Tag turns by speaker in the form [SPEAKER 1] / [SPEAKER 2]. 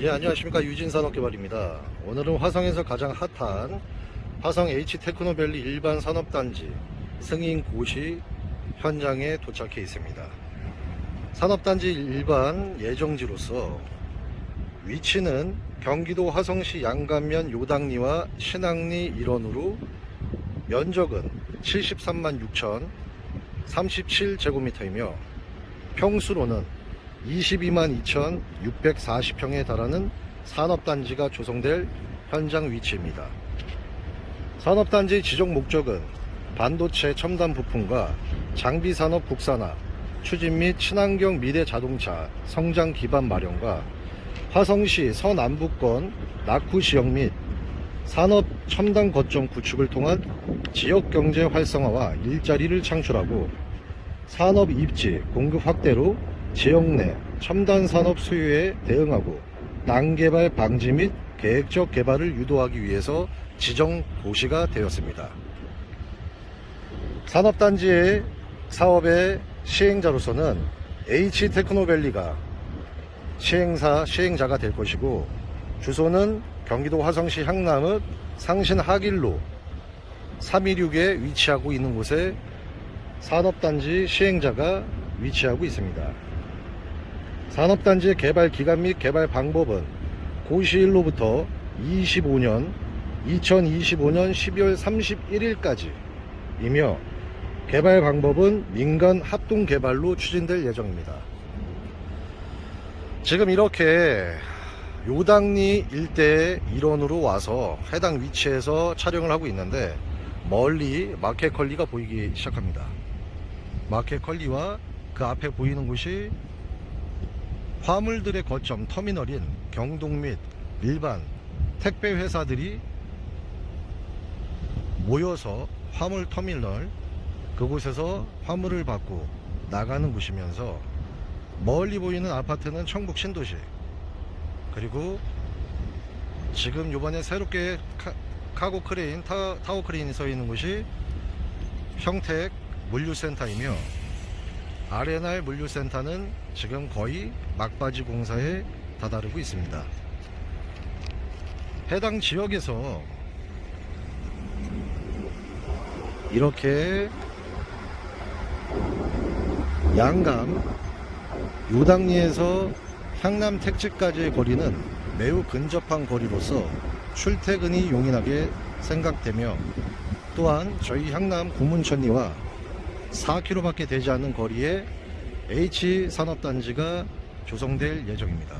[SPEAKER 1] 예, 안녕하십니까. 유진산업개발입니다. 오늘은 화성에서 가장 핫한 화성 H테크노밸리 일반 산업단지 승인 고시 현장에 도착해 있습니다. 산업단지 일반 예정지로서 위치는 경기도 화성시 양감면 요당리와 신앙리 일원으로 면적은 73만 6천 37제곱미터이며 평수로는 22만 2,640평에 달하는 산업단지가 조성될 현장 위치입니다. 산업단지 지정 목적은 반도체 첨단 부품과 장비 산업 국산화, 추진 및 친환경 미래 자동차 성장 기반 마련과 화성시 서남부권 낙후 지역 및 산업 첨단 거점 구축을 통한 지역 경제 활성화와 일자리를 창출하고 산업 입지 공급 확대로 지역 내 첨단 산업 수요에 대응하고 땅 개발 방지 및 계획적 개발을 유도하기 위해서 지정 고시가 되었습니다. 산업단지의 사업의 시행자로서는 H테크노밸리가 시행사, 시행자가 될 것이고 주소는 경기도 화성시 향남읍 상신 하길로 326에 위치하고 있는 곳에 산업단지 시행자가 위치하고 있습니다. 산업단지의 개발 기간 및 개발 방법은 고시일로부터 25년 2025년 12월 31일까지이며 개발 방법은 민간 합동 개발로 추진될 예정입니다. 지금 이렇게 요당리 일대의 일원으로 와서 해당 위치에서 촬영을 하고 있는데 멀리 마켓컬리가 보이기 시작합니다. 마켓컬리와 그 앞에 보이는 곳이 화물들의 거점 터미널인 경동 및 일반 택배 회사들이 모여서 화물 터미널 그곳에서 화물을 받고 나가는 곳이면서 멀리 보이는 아파트는 청북 신도시 그리고 지금 요번에 새롭게 카, 고 크레인 타, 타워 크레인이 서 있는 곳이 평택 물류센터이며 아레날 물류센터는 지금 거의 막바지 공사에 다다르고 있습니다. 해당 지역에서 이렇게 양감 요당리에서 향남 택지까지의 거리는 매우 근접한 거리로서 출퇴근이 용이하게 생각되며 또한 저희 향남 고문천리와 4km밖에 되지 않는 거리에 H산업단지가 조성될 예정입니다.